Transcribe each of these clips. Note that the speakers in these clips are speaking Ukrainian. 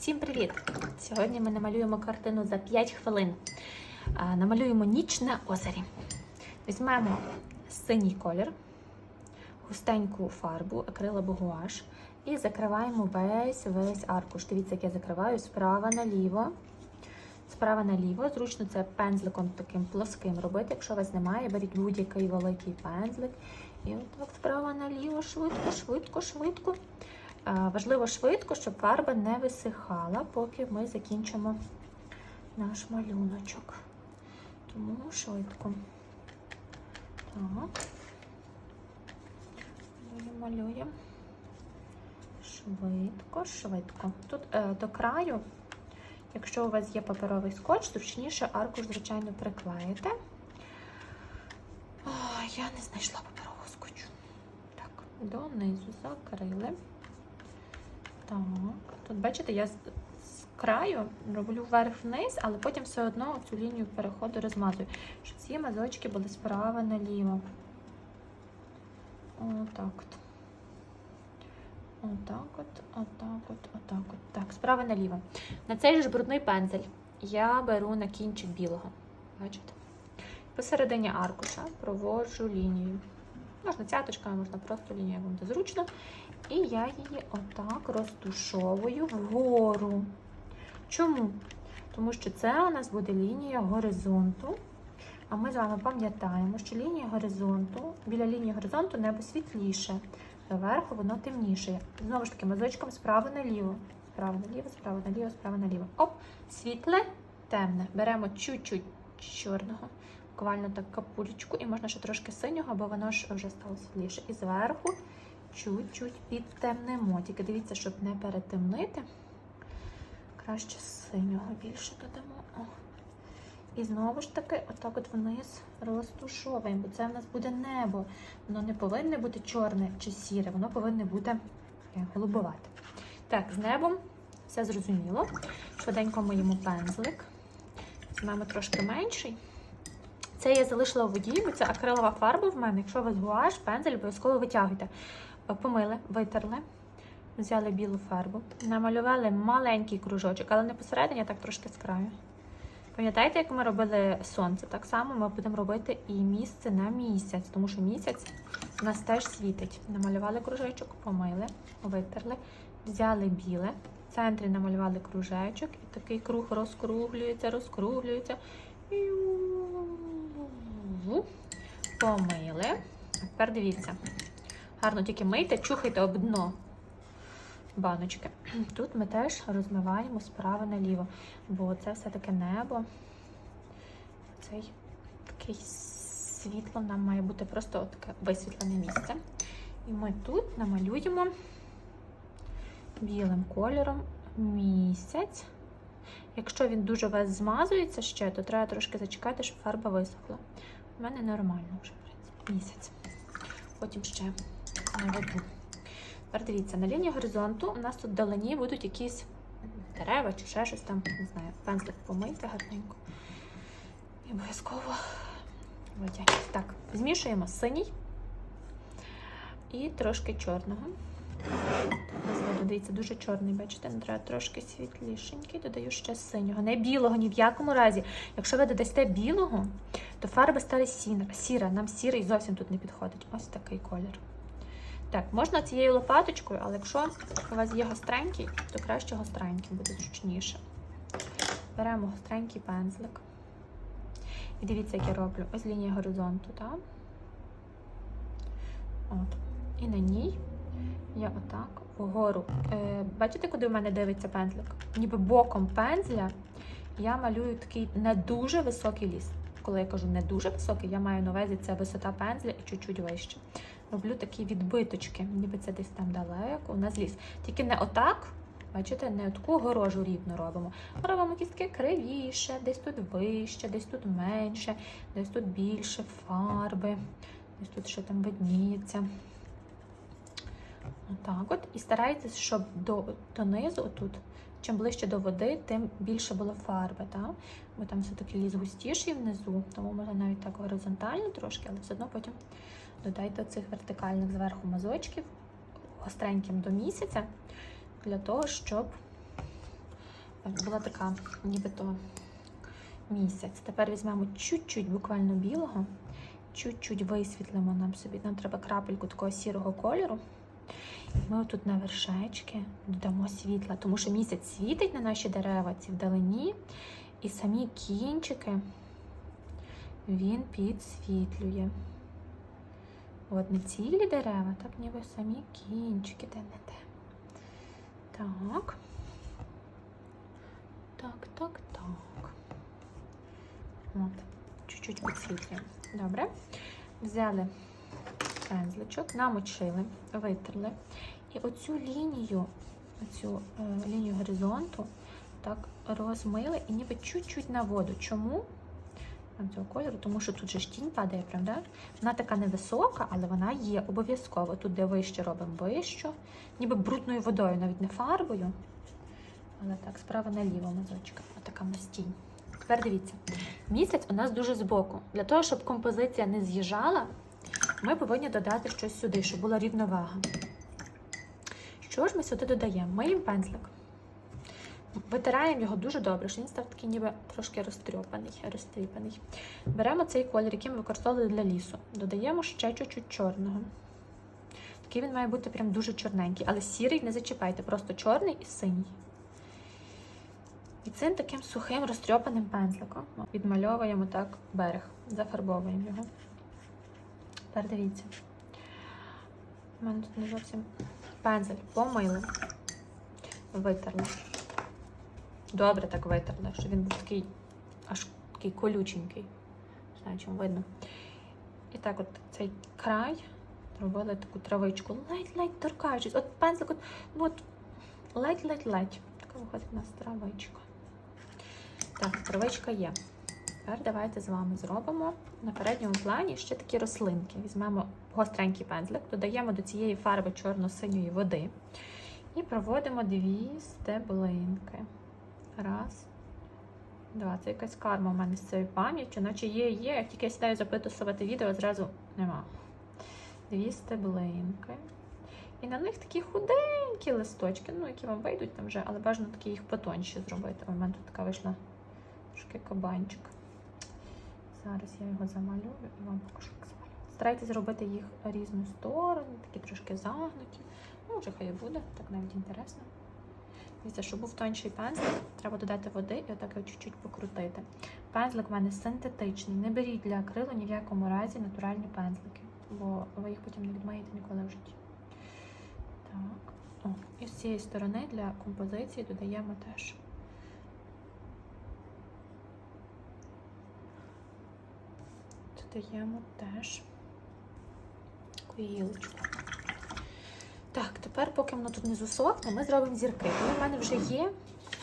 Всім привіт! Сьогодні ми намалюємо картину за 5 хвилин. Намалюємо ніч на озері. Візьмемо синій колір, густеньку фарбу, акриловий гуаш і закриваємо весь весь аркуш. Дивіться, як я закриваю справа наліво. Справа наліво. Зручно це пензликом таким плоским робити. Якщо у вас немає, беріть будь-який великий пензлик. І отак справа наліво, швидко, швидко, швидко. Важливо швидко, щоб фарба не висихала, поки ми закінчимо наш малюночок. Тому швидко. Так. Малюємо. Швидко, швидко. Тут е, до краю, якщо у вас є паперовий скотч, зручніше аркуш, звичайно, приклеїте. О, я не знайшла паперового скотчу. Так, донизу закрили. Так, тут бачите, я з, краю роблю вверх-вниз, але потім все одно цю лінію переходу розмазую, щоб ці мазочки були справа наліво. Отак от. Отак от, отак от, отак от. Так, справа наліво. На цей ж брудний пензель я беру на кінчик білого. Бачите? Посередині аркуша проводжу лінію. Можна цяточками, можна просто лінію, вам буде зручно. І я її отак розтушовую вгору. Чому? Тому що це у нас буде лінія горизонту. А ми з вами пам'ятаємо, що лінія горизонту, біля лінії горизонту небо світліше, зверху воно темніше. Знову ж таки, мазочком справа наліво. Справа наліво, справа наліво, справа наліво. Оп, світле, темне. Беремо чуть-чуть чорного, буквально так капулечку, і можна ще трошки синього, бо воно ж вже стало світліше. І зверху чуть-чуть підтемнемо. Тільки дивіться, щоб не перетемнити. Краще синього більше додамо. О. І знову ж таки, отак от вниз розтушовуємо, бо це в нас буде небо. Воно не повинне бути чорне чи сіре, воно повинне бути таке голубовате. Так, з небом все зрозуміло. Швиденько моємо пензлик. Візьмемо трошки менший. Це я залишила в воді, бо це акрилова фарба в мене. Якщо у вас гуаш, пензель обов'язково витягуйте. Помили, витерли, взяли білу фарбу, намалювали маленький кружочок, але не посередині, а так трошки з краю. Пам'ятаєте, як ми робили сонце? Так само ми будемо робити і місце на місяць, тому що місяць у нас теж світить. Намалювали кружечок, помили, витерли, взяли біле, в центрі намалювали кружечок, і такий круг розкруглюється, розкруглюється. Помили. Тепер дивіться. Гарно тільки мийте, чухайте об дно баночки. Тут ми теж розмиваємо справа наліво, бо це все-таки небо. Цей такий світло нам має бути просто таке висвітлене місце. І ми тут намалюємо білим кольором місяць. Якщо він дуже весь змазується ще, то треба трошки зачекати, щоб фарба висохла. У мене нормально вже, в місяць. Потім ще наведу. Тепер дивіться, на лінії горизонту у нас тут вдалині будуть якісь дерева чи ще щось там, не знаю, пензлик помийте гарненько. І обов'язково витягнути. Так, змішуємо синій і трошки чорного. Дивіться, дуже чорний, бачите, не треба трошки світлішенький, додаю ще синього. Не білого, ні в якому разі. Якщо ви додасте білого, то фарба стане сіра. Нам сірий зовсім тут не підходить. Ось такий колір. Так, можна цією лопаточкою, але якщо у вас є гостренький, то краще гостренький буде зручніше. Беремо гостренький пензлик. І дивіться, як я роблю. Ось лінія горизонту, так? От. І на ній я отак вгору. Е, бачите, куди в мене дивиться пензлик? Ніби боком пензля я малюю такий не дуже високий ліс. Коли я кажу не дуже високий, я маю на увазі це висота пензля і чуть-чуть вище. Роблю такі відбиточки, ніби це десь там далеко, у нас ліс. Тільки не отак, бачите, не таку горожу рівно робимо. Ми Робимо кістки кривіше, десь тут вище, десь тут менше, десь тут більше фарби, десь тут ще там видніється. Отак от. І старайтесь, щоб до, донизу, отут, чим ближче до води, тим більше було фарби. Так? Бо там все-таки ліс густіший внизу, тому можна навіть так горизонтально трошки, але все одно потім додайте цих вертикальних зверху мазочків гостреньким до місяця, для того, щоб була така, нібито місяць. Тепер візьмемо чуть-чуть буквально білого, чуть-чуть висвітлимо нам собі. Нам треба крапельку такого сірого кольору. Ми тут на вершечки додамо світла, тому що місяць світить на наші дерева ці вдалині, і самі кінчики він підсвітлює. От не цілі дерева, так ніби самі кінчики де не де. Так. Так, так, так. От. Чуть-чуть підсвітлюємо. Добре. Взяли пензличок, намочили, витерли. І оцю лінію, оцю е, лінію горизонту так розмили і ніби чуть-чуть на воду. Чому? Цього кольору, тому що тут же ж тінь падає, правда? Вона така невисока, але вона є обов'язково. Тут, де вище робимо вищу, ніби брудною водою, навіть не фарбою. Але так, справа наліво мазочка. Отака в нас тінь. Тепер дивіться, місяць у нас дуже збоку. Для того, щоб композиція не з'їжджала, ми повинні додати щось сюди, щоб була рівновага. Що ж ми сюди додаємо? Миємо пензлик. Витираємо його дуже добре, щоб він став такий ніби трошки розтрьопаний, розтріпаний. Беремо цей колір, який ми використовували для лісу. Додаємо ще чуть-чуть чорного. Такий він має бути прям дуже чорненький, але сірий не зачіпайте, просто чорний і синій. І цим таким сухим розтрьопаним пензликом відмальовуємо так берег, зафарбовуємо його. Тепер дивіться. У мене тут не зовсім пензель помили, витерли. Добре так витерли, щоб він був такий аж такий колюченький. Не знаю, чому видно. І так от цей край робили таку травичку, ледь-ледь торкаючись. От пензлик, от, ну от ледь-ледь-ледь. Така виходить у нас травичка. Так, травичка є. Тепер давайте з вами зробимо на передньому плані ще такі рослинки. Візьмемо гостренький пензлик, додаємо до цієї фарби чорно-синьої води і проводимо дві стеблинки. Раз, два. Це якась карма у мене з цією пам'яттю, наче є, є. Як тільки я сідаю записувати відео, зразу нема. Дві стеблинки. І на них такі худенькі листочки, ну, які вам вийдуть там вже, але бажано такі їх потонші зробити. У мене тут така вийшла трошки кабанчик. Зараз я його замалюю і вам покажу, як замалюю. Старайтесь зробити їх різну сторону, такі трошки загнуті. Ну, вже хай буде, так навіть інтересно. Дивіться, щоб був тонший пензлик, треба додати води і отак його чуть-чуть покрутити. Пензлик в мене синтетичний. Не беріть для акрилу ні в якому разі натуральні пензлики, бо ви їх потім не відмиєте ніколи в житті. Так. О, і з цієї сторони для композиції додаємо теж. Додаємо теж таку гілочку. Так, тепер, поки воно тут не засохне, ми зробимо зірки. Вони в мене вже є,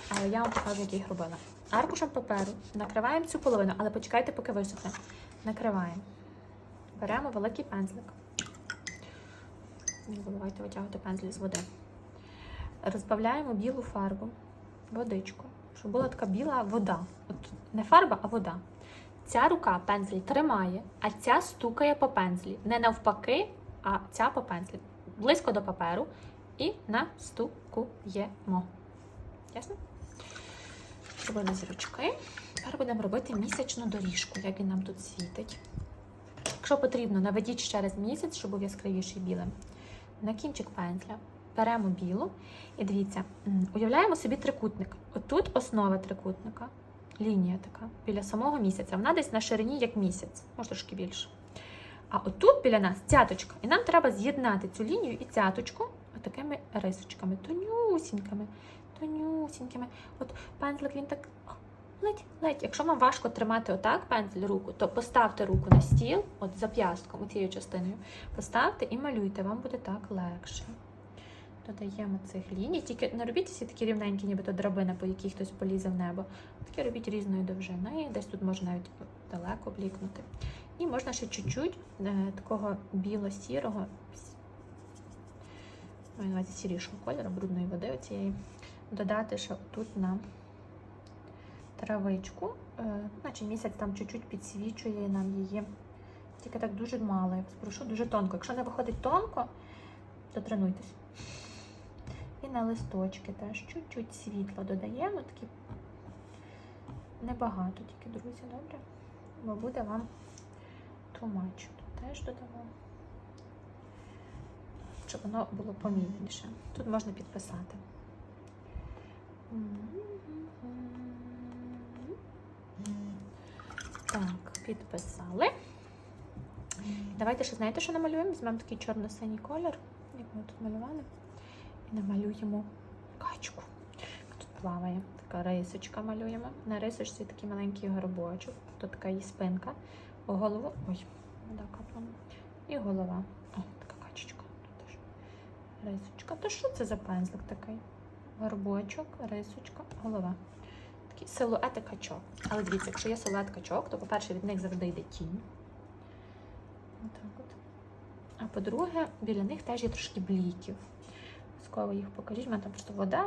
але я вам покажу, як я їх робила. Аркушем паперу накриваємо цю половину, але почекайте, поки висохне. Накриваємо. Беремо великий пензлик. Не забувайте витягувати пензлі з води. Розбавляємо білу фарбу, водичку, щоб була така біла вода. От не фарба, а вода. Ця рука пензлі тримає, а ця стукає по пензлі. Не навпаки, а ця по пензлі. Близько до паперу і настукуємо. Ясно? Зробили зірочки. Тепер будемо робити місячну доріжку, як він нам тут світить. Якщо потрібно, наведіть ще раз місяць, щоб був яскравіший білим. На кінчик пензля беремо білу і дивіться, уявляємо собі трикутник. Отут основа трикутника, лінія така, біля самого місяця. Вона десь на ширині як місяць, може трошки більше. А отут біля нас цяточка. І нам треба з'єднати цю лінію і цяточку отакими рисочками, тонюсінькими, тонюсінькими. От пензлик він так ледь, ледь. Якщо вам важко тримати отак пензель руку, то поставте руку на стіл, от зап'ястком, цією частиною, поставте і малюйте, вам буде так легше. Додаємо цих ліній. Тільки не робіть всі такі рівненькі, ніби то драбина, по якій хтось полізе в небо. Такі робіть різної довжини, десь тут можна навіть далеко блікнути. І можна ще чуть-чуть е, такого біло-сірого, маю на увазі сірішого кольору, брудної води оцієї, додати ще тут на травичку, е, наче місяць там чуть-чуть підсвічує нам її. Тільки так дуже мало, я вас прошу, дуже тонко. Якщо не виходить тонко, то тренуйтесь. І на листочки теж чуть-чуть світла додаємо, такі небагато тільки, друзі, добре? Бо буде вам тумач. Тут теж додамо. Щоб воно було помітніше. Тут можна підписати. Так, підписали. Давайте ще знаєте, що намалюємо? Візьмемо такий чорно-синій колір, як ми тут малювали, і намалюємо качку. Тут плаває. Така рисочка малюємо. На рисочці такий маленький горбочок. Тут така її спинка. Голову. Ой, вода капнула. І голова. О, така качечка. Тут теж рисочка. То що це за пензлик такий? Горбочок, рисочка, голова. Такий силуети качок. Але дивіться, якщо є силует качок, то, по-перше, від них завжди йде тінь. Отак от. А по-друге, біля них теж є трошки бліків. Обов'язково їх покажіть. У мене там просто вода.